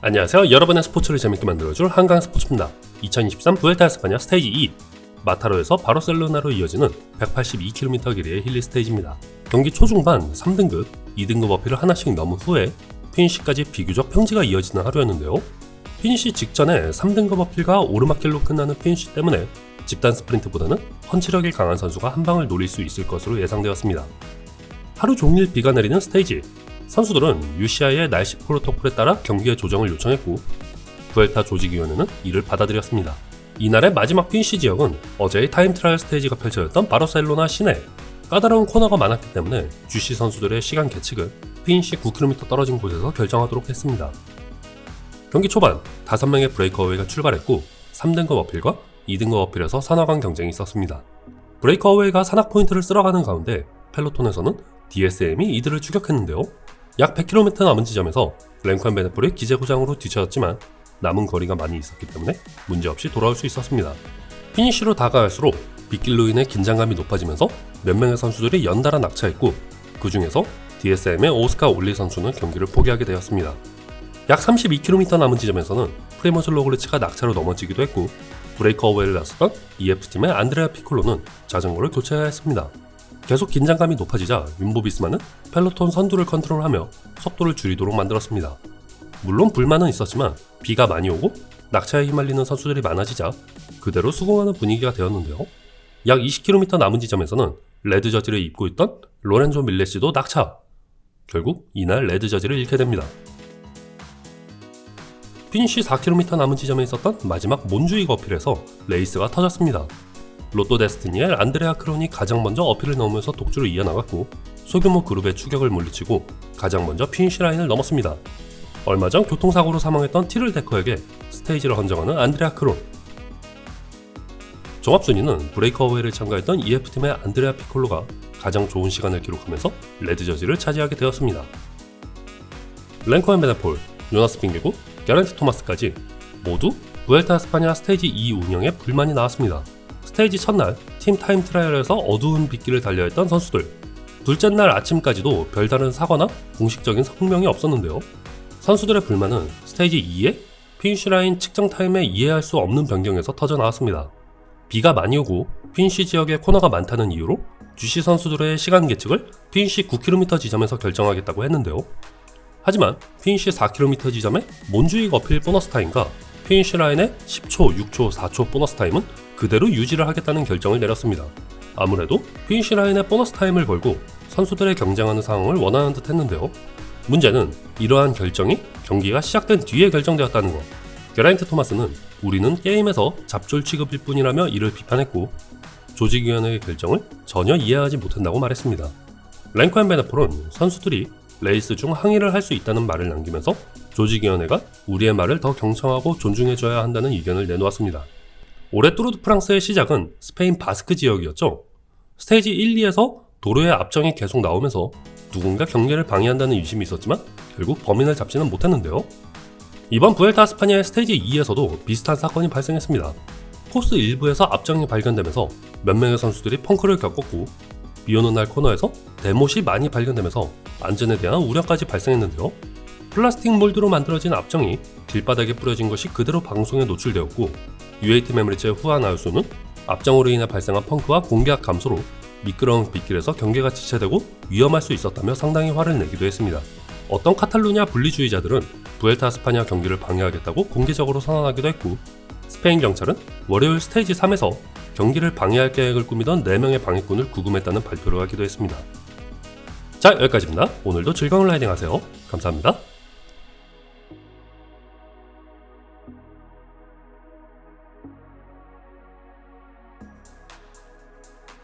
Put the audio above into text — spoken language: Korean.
안녕하세요. 여러분의 스포츠를 재밌게 만들어줄 한강 스포츠입니다. 2023 부엘타 에스파냐 스테이지 2 마타로에서 바르셀로나로 이어지는 182km 길이의 힐리 스테이지입니다. 경기 초중반 3등급, 2등급 어필을 하나씩 넘은 후에 피니시까지 비교적 평지가 이어지는 하루였는데요. 피니시 직전에 3등급 어필과 오르막길로 끝나는 피니시 때문에 집단 스프린트보다는 펀치력이 강한 선수가 한 방을 노릴 수 있을 것으로 예상되었습니다. 하루 종일 비가 내리는 스테이지. 선수들은 UCI의 날씨 프로토콜에 따라 경기의 조정을 요청했고 부엘타 조직위원회는 이를 받아들였습니다. 이날의 마지막 피니시 지역은 어제의 타임 트라이얼 스테이지가 펼쳐졌던 바르셀로나 시내. 까다로운 코너가 많았기 때문에 GC 선수들의 시간 계측을 피니시 9km 떨어진 곳에서 결정하도록 했습니다. 경기 초반 5명의 브레이커웨이가 출발했고 3등급 어필과 2등급 어필에서 산화강 경쟁이 있었습니다. 브레이커웨이가 산악 포인트를 쓸어가는 가운데 펠로톤에서는 DSM이 이들을 추격했는데요. 약 100km 남은 지점에서 랭컨 베네폴이 기재고장으로 뒤쳐졌지만 남은 거리가 많이 있었기 때문에 문제없이 돌아올 수 있었습니다. 피니쉬로 다가갈수록 빗길로 인해 긴장감이 높아지면서 몇 명의 선수들이 연달아 낙차했고 그 중에서 DSM의 오스카 올리 선수는 경기를 포기하게 되었습니다. 약 32km 남은 지점에서는 프리머즐 로글리치가 낙차로 넘어지기도 했고 브레이커 어웨이를 나섰던 EF팀의 안드레아 피콜로는 자전거를 교체해야 했습니다. 계속 긴장감이 높아지자 윤보 비스마는 펠로톤 선두를 컨트롤하며 속도를 줄이도록 만들었습니다. 물론 불만은 있었지만 비가 많이 오고 낙차에 휘말리는 선수들이 많아지자 그대로 수긍하는 분위기가 되었는데요. 약 20km 남은 지점에서는 레드 저지를 입고 있던 로렌조 밀레시도 낙차. 결국 이날 레드 저지를 잃게 됩니다. 피니쉬 4km 남은 지점에 있었던 마지막 몬주익 어필에서 레이스가 터졌습니다. 로또 데스티니의 안드레아 크론이 가장 먼저 어필을 넘으면서 독주를 이어나갔고 소규모 그룹의 추격을 물리치고 가장 먼저 피니쉬 라인을 넘었습니다. 얼마 전 교통사고로 사망했던 티를 데커에게 스테이지를 헌정하는 안드레아 크론. 종합순위는 브레이커 어웨이를 참가했던 EF팀의 안드레아 피콜로가 가장 좋은 시간을 기록하면서 레드 저지를 차지하게 되었습니다. 랭커 앤 베네폴, 요나스 핑계고, 게란트 토마스까지 모두 부엘타 스파냐 스테이지 2 운영에 불만이 나왔습니다. 스테이지 첫날 팀 타임 트라이얼에서 어두운 빗길을 달려 했던 선수들. 둘째 날 아침까지도 별다른 사과나 공식적인 성명이 없었는데요. 선수들의 불만은 스테이지 2의 피니쉬 라인 측정 타임에 이해할 수 없는 변경에서 터져 나왔습니다. 비가 많이 오고 피니쉬 지역에 코너가 많다는 이유로 GC 선수들의 시간 계측을 피니쉬 9km 지점에서 결정하겠다고 했는데요. 하지만 피니쉬 4km 지점의 몬주익 어필 보너스 타임과 피니쉬 라인의 10초, 6초, 4초 보너스 타임은 그대로 유지를 하겠다는 결정을 내렸습니다. 아무래도 피니쉬 라인의 보너스 타임을 걸고 선수들의 경쟁하는 상황을 원하는 듯 했는데요. 문제는 이러한 결정이 경기가 시작된 뒤에 결정되었다는 것. 게라인트 토마스는 우리는 게임에서 잡졸 취급일 뿐이라며 이를 비판했고 조직위원회의 결정을 전혀 이해하지 못한다고 말했습니다. 랭커 앤 베네폴은 선수들이 레이스 중 항의를 할 수 있다는 말을 남기면서 조직위원회가 우리의 말을 더 경청하고 존중해줘야 한다는 의견을 내놓았습니다. 올해 뚜르드 프랑스의 시작은 스페인 바스크 지역이었죠. 스테이지 1, 2에서 도로의 압정이 계속 나오면서 누군가 경기를 방해한다는 의심이 있었지만 결국 범인을 잡지는 못했는데요. 이번 부엘타 스파니아의 스테이지 2에서도 비슷한 사건이 발생했습니다. 코스 일부에서 압정이 발견되면서 몇 명의 선수들이 펑크를 겪었고 비 오는 날 코너에서 대못이 많이 발견되면서 안전에 대한 우려까지 발생했는데요. 플라스틱 몰드로 만들어진 압정이 길바닥에 뿌려진 것이 그대로 방송에 노출되었고 UAT 메모리체 후한 아유소는 압정으로 인해 발생한 펑크와 공기압 감소로 미끄러운 빗길에서 경기가 지체되고 위험할 수 있었다며 상당히 화를 내기도 했습니다. 어떤 카탈루냐 분리주의자들은 부엘타 스파냐 경기를 방해하겠다고 공개적으로 선언하기도 했고 스페인 경찰은 월요일 스테이지 3에서 경기를 방해할 계획을 꾸미던 4명의 방해꾼을 구금했다는 발표를 하기도 했습니다. 자 여기까지입니다. 오늘도 즐거운 라이딩 하세요. 감사합니다.